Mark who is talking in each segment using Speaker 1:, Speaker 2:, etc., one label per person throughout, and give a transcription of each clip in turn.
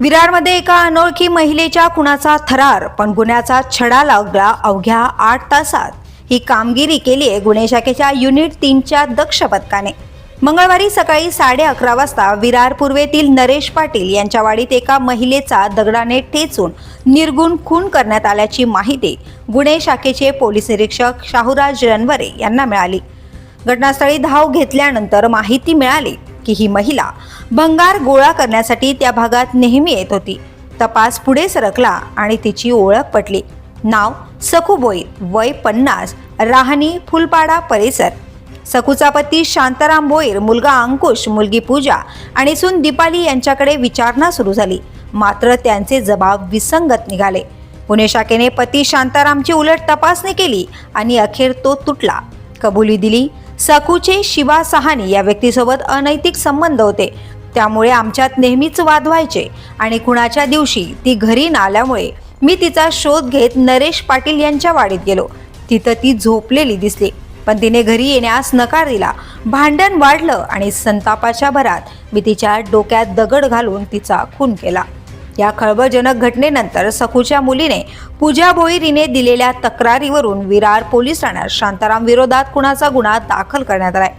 Speaker 1: विरारमध्ये एका अनोळखी महिलेच्या खुनाचा थरार पण गुन्ह्याचा छडा लागला अवघ्या आठ तासात. ही कामगिरी केली आहे गुन्हे शाखेच्या युनिट तीनच्या दक्ष पथकाने मंगळवारी सकाळी साडे अकरा वाजता विरार पूर्वेतील नरेश पाटील यांच्या वाडीत एका महिलेचा दगडाने ठेचून निर्गुण खून करण्यात आल्याची माहिती गुन्हे शाखेचे पोलीस निरीक्षक शाहूराज रणवरे यांना मिळाली. घटनास्थळी धाव घेतल्यानंतर माहिती मिळाली की ही महिला भंगार गोळा करण्यासाठी त्या भागात नेहमी येत होती. तपास पुढे सरकला आणि तिची ओळख पटली. नाव सखू वय पन्नास राहणी फुलपाडा परिसर. सखूचा पती शांताराम भोईर मुलगा अंकुश मुलगी पूजा आणि सून दीपाली यांच्याकडे विचारणा सुरू झाली. मात्र त्यांचे जबाब विसंगत निघाले. पुणे शाखेने पती शांतारामची उलट तपासणी केली आणि अखेर तो तुटला. कबुली दिली सकूचे शिवा सहाने या व्यक्तीसोबत अनैतिक संबंध होते. त्यामुळे आमच्यात नेहमीच वाद व्हायचे आणि कुणाच्या दिवशी ती घरी नाल्यामुळे मी तिचा शोध घेत नरेश पाटील यांच्या वाडीत गेलो. तिथं ती झोपलेली दिसली. पण तिने घरी येण्यास नकार दिला. भांडण वाढलं आणि संतापाच्या भरात मी तिच्या डोक्यात दगड घालून तिचा खून केला. या खळबळजनक घटनेनंतर सखूच्या मुलीने पूजा भोईरीने दिलेल्या तक्रारीवरून विरार पोलीस ठाण्यात शांताराम विरोधात खुनाचा गुन्हा दाखल करण्यात आलाय.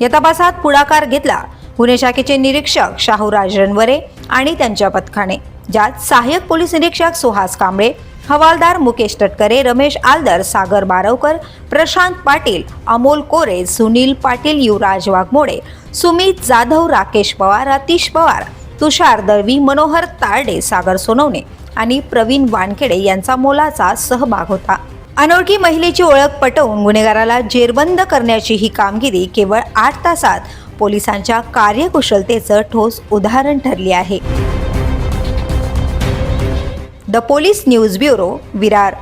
Speaker 1: या तपासात पुढाकार घेतला गुन्हे शाखेचे निरीक्षक शाहूराज रणवरे आणि त्यांच्या पथकाने ज्यात सहाय्यक पोलीस निरीक्षक सुहास कांबळे हवालदार मुकेश तटकरे रमेश आलदर सागर बारवकर प्रशांत पाटील अमोल कोरे सुनील पाटील युवराज वाघमोडे सुमित जाधव राकेश पवार अतिश पवार तुषार दळवी मनोहर तारडे सागर सोनवणे आणि प्रवीण वानखेडे यांचा मोलाचा सहभाग होता. अनोळखी महिलेची ओळख पटवून गुन्हेगाराला जेरबंद करण्याची ही कामगिरी केवळ आठ तासात पोलिसांच्या कार्यकुशलतेचं ठोस उदाहरण ठरली आहे. The police news bureau Virar.